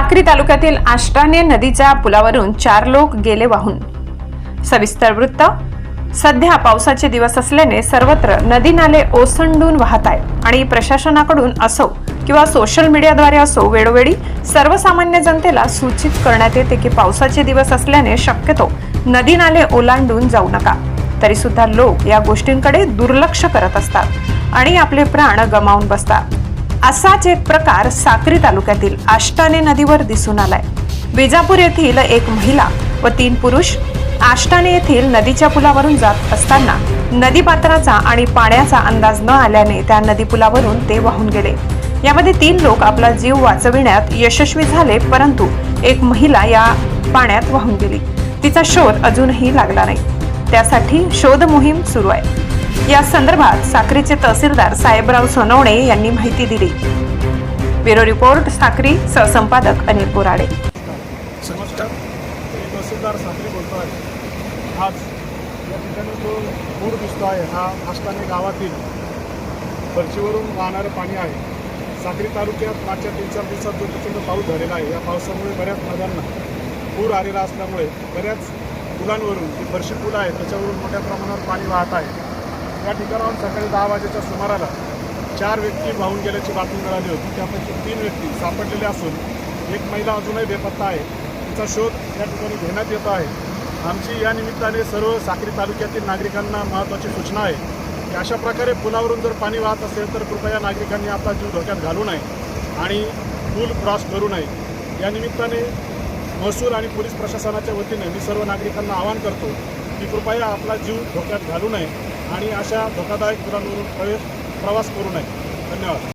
साक्री तालुक्यातील आष्टाने नदीच्या पुलावरून चार लोक गेले वाहून. सविस्तर वृत्त सध्या पावसाचे दिवस असल्याने सर्वत्र नदी नाले ओसंडून वाहत आहेत आणि प्रशासनाकडून असो किंवा सोशल मीडियाद्वारे असो वेळोवेळी सर्वसामान्य जनतेला सूचित करण्यात येते की पावसाचे दिवस असल्याने शक्यतो नदी नाले ओलांडून जाऊ नका. तरी सुद्धा लोक या गोष्टींकडे दुर्लक्ष करत असतात आणि आपले प्राण गमावून बसतात. असाच एक प्रकार साक्री तालुक्यातील आष्टाने नदीवर दिसून आलाय. विजापूर येथील एक महिला व तीन पुरुष आष्टाने येथील नदीच्या पुलावरून जात असताना नदी पात्राचा आणि पाण्याचा अंदाज न आल्याने त्या नदी पुलावरून ते वाहून गेले. यामध्ये तीन लोक आपला जीव वाचविण्यात यशस्वी झाले परंतु एक महिला या पाण्यात वाहून गेली. तिचा शोध अजूनही लागला नाही. त्यासाठी शोध मोहीम सुरू आहे. या संदर्भात साक्रीचे तहसीलदार साहेबराव सोनवणे यांनी माहिती दिली. ब्युरो रिपोर्ट साक्री सहसंपादक अनिल बोराडे मी तहसीलदार साखरे बोलतो आहे आज या ठिकाणी जो पूर दिसतो आहे हा आष्टाने गावातील फरशीवरून वाहणारं पाणी आहे. साक्री तालुक्यात मागच्या तीन चार दिवसात जो प्रचंड पाऊस झालेला आहे या पावसामुळे बऱ्याच नद्यांना पूर आलेला असल्यामुळे बऱ्याच पुलांवरून जे फरशी पुलं आहे त्याच्यावरून मोठ्या प्रमाणावर पाणी वाहत आहे. या ठिकाणाहून सकाळी दहा वाजेच्या सुमाराला चार व्यक्ती वाहून गेल्याची बातमी मिळाली होती. त्यापैकी तीन व्यक्ती सापडलेले असून एक महिला अजूनही बेपत्ता आहे. तिचा शोध या ठिकाणी घेण्यात येतो आहे. आमची या निमित्ताने सर्व साक्री तालुक्यातील नागरिकांना महत्त्वाची सूचना आहे की अशा प्रकारे पुलावरून जर पाणी वाहत असेल तर कृपया नागरिकांनी आपला जीव धोक्यात घालू नये आणि पूल क्रॉस करू नये. या निमित्ताने महसूल आणि पोलीस प्रशासनाच्या वतीने मी सर्व नागरिकांना आवाहन करतो की कृपया आपला जीव धोक्यात घालू नये. आणि अशा धोकादायक पुरांवरून प्रवेश प्रवास करू नये. धन्यवाद.